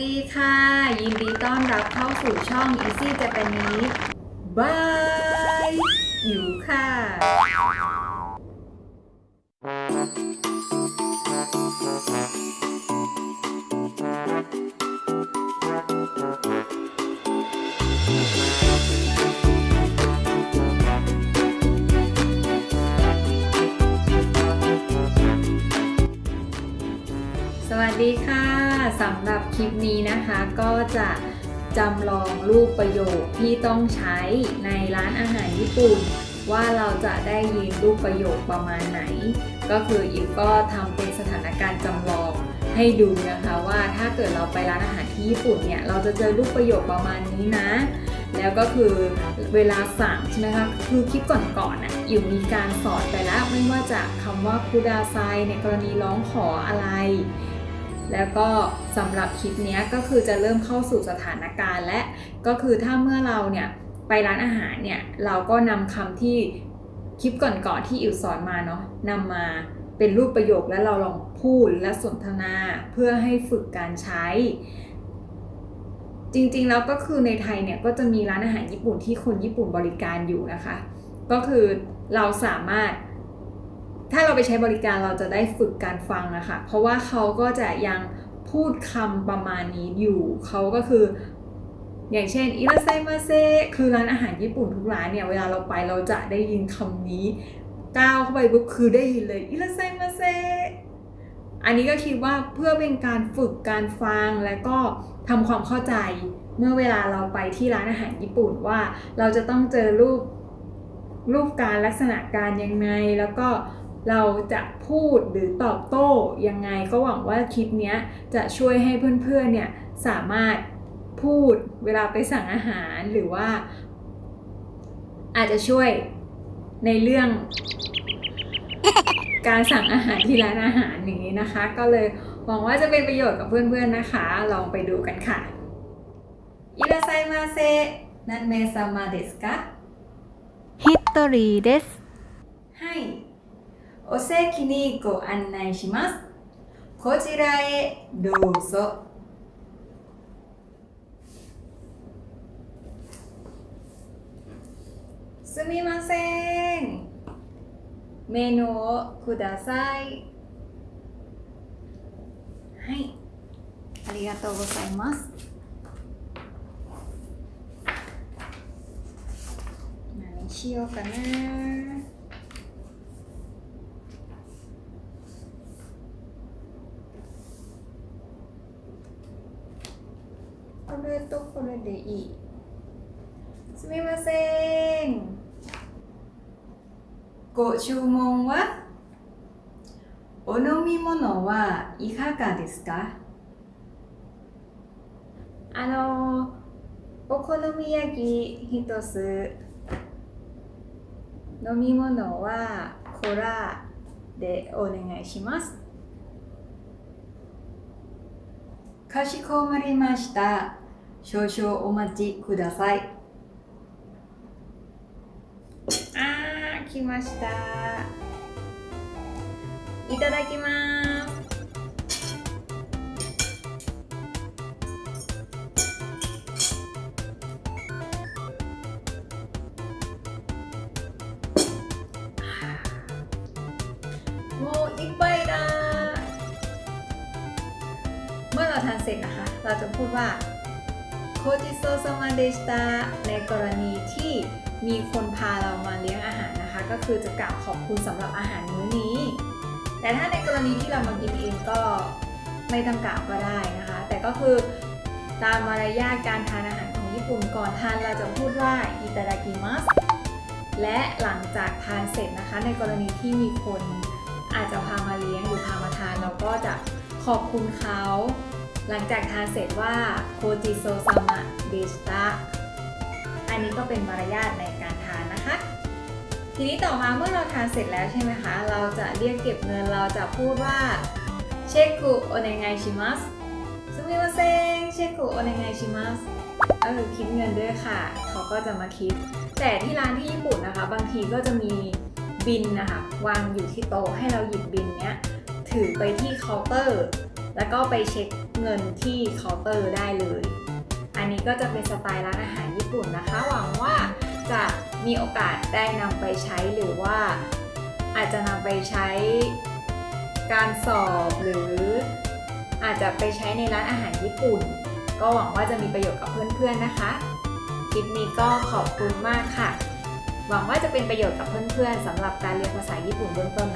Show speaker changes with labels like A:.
A: ดีค่ะ ยินดีต้อนรับเข้าสู่ช่อง Easy Japanese บายอยู่ค่ะ สวัสดีค่ะ สำหรับคลิปนี้นะคะก็จะจำลองรูปประโยคที่ต้องใช้ในร้านอาหารญี่ปุ่น ว่าเราจะได้ยินรูปประโยคประมาณไหน ก็คืออิฟก็ทำเป็นสถานการณ์จำลองให้ดูนะคะว่าถ้าเกิดเราไปร้านอาหารที่ญี่ปุ่นเนี่ยเราจะเจอรูปประโยคประมาณนี้นะ แล้วก็คือเวลาสั่งใช่ไหมคะคือคลิปก่อนๆน่ะอยู่มีการสอนไปแล้วไม่ว่าจะคำว่าคูดาไซในกรณีร้องขออะไร แล้วก็สำหรับคลิปนี้ก็คือจะเริ่มเข้าสู่สถานการณ์และก็คือถ้าเมื่อเราเนี่ยไปร้านอาหารเนี่ยเราก็นำคำที่คลิปก่อนๆที่อิวสอนมาเนาะนำมาเป็นรูปประโยคแล้วเราลองพูดและสนทนาเพื่อให้ฝึกการใช้ จริงๆแล้วก็คือในไทยเนี่ยก็จะมีร้านอาหารญี่ปุ่นที่คนญี่ปุ่นบริการอยู่นะคะ ก็คือเราสามารถ ถ้าเราไปใช้บริการเราจะได้ฝึกการฟังนะคะ เพราะว่าเขาก็จะยังพูดคำประมาณนี้อยู่ เขาก็คือ อย่างเช่นอิราไซมาเซคือร้านอาหารญี่ปุ่นทุกร้านเนี่ย เวลาเราไปเราจะได้ยินคำนี้ก้าวเข้าไปปุ๊บคือได้ยินเลยอิราไซมาเซอันนี้ก็คิดว่าเพื่อเป็นการฝึกการฟังและก็ทำความเข้าใจเมื่อเวลาเราไปที่ร้านอาหารญี่ปุ่นว่า เราจะต้องเจอรูปรูปการลักษณะการยังไงแล้วก็ เราจะพูดหรือตอบโต้ยังไง ก็หวังว่าคลิปเนี้ยจะช่วยให้เพื่อนๆเนี่ยสามารถพูดเวลาไปสั่งอาหารหรือว่า อาจจะช่วยในเรื่อง การสั่งอาหารที่ร้านอาหารอย่างนี้นะคะ ก็เลยหวังว่าจะเป็นประโยชน์กับเพื่อนๆนะคะ ลองไปดูกันค่ะอิราไซมาเซนันเมซามาเดสกะ
B: ヒットリーです。
A: はい。 お席にご案内します。こちらへどうぞ。すみません。メニューをください。はい。ありがとうございます。何しようかな。これとこれでいい。すみません。ご注文は？お飲み物はいかがですか？あの、お好み焼き一つ。飲み物はコラでお願いします。かしこまりました。少々お待ちください。あー、来ました。いただきます。านเสร็จนะคะ เราจะพูดว่าโคจิโซซามาเดชตาในกรณีที่มีคนพาเรามาเลี้ยงอาหารนะคะ ก็คือจะกล่าวขอบคุณสำหรับอาหารมื้อนี้ แต่ถ้าในกรณีที่เรามากินเองก็ไม่ต้องกล่าวก็ได้นะคะ แต่ก็คือตามมารยาทการทานอาหารของญี่ปุ่นก่อนทานเราจะพูดว่าอิตาดากิมัสและหลังจากทานเสร็จนะคะ ในกรณีที่มีคนอาจจะพามาเลี้ยงหรือพามาทานเราก็จะขอบคุณเขา หลังจากทานเสร็จว่าโคจิโซซามะเดชตะอันนี้ก็เป็นมารยาทในการทานนะคะ ทีนี้ต่อมาเมื่อเราทานเสร็จแล้วใช่ไหมคะ เราจะเรียกเก็บเงินเราจะพูดว่าเชคุโอเนไงชิมัสสุมิมาเซงเชคุโอเนไงชิมัสเออคิดเงินด้วยค่ะ เขาก็จะมาคิด แต่ที่ร้านที่ญี่ปุ่นนะคะ บางทีก็จะมีบินนะคะวางอยู่ที่โต๊ะให้เราหยิบบินเนี้ยถือไปที่เคาน์เตอร์ แล้วก็ไปเช็คเงินที่เคาน์เตอร์ได้เลย อันนี้ก็จะเป็นสไตล์ร้านอาหารญี่ปุ่นนะคะ หวังว่าจะมีโอกาสได้นำไปใช้หรือว่าอาจจะนำไปใช้การสอบหรืออาจจะไปใช้ในร้านอาหารญี่ปุ่น ก็หวังว่าจะมีประโยชน์กับเพื่อนๆนะคะ คลิปนี้ก็ขอบคุณมากค่ะ หวังว่าจะเป็นประโยชน์กับเพื่อนๆสำหรับการเรียนภาษาญี่ปุ่นเบื้องต้น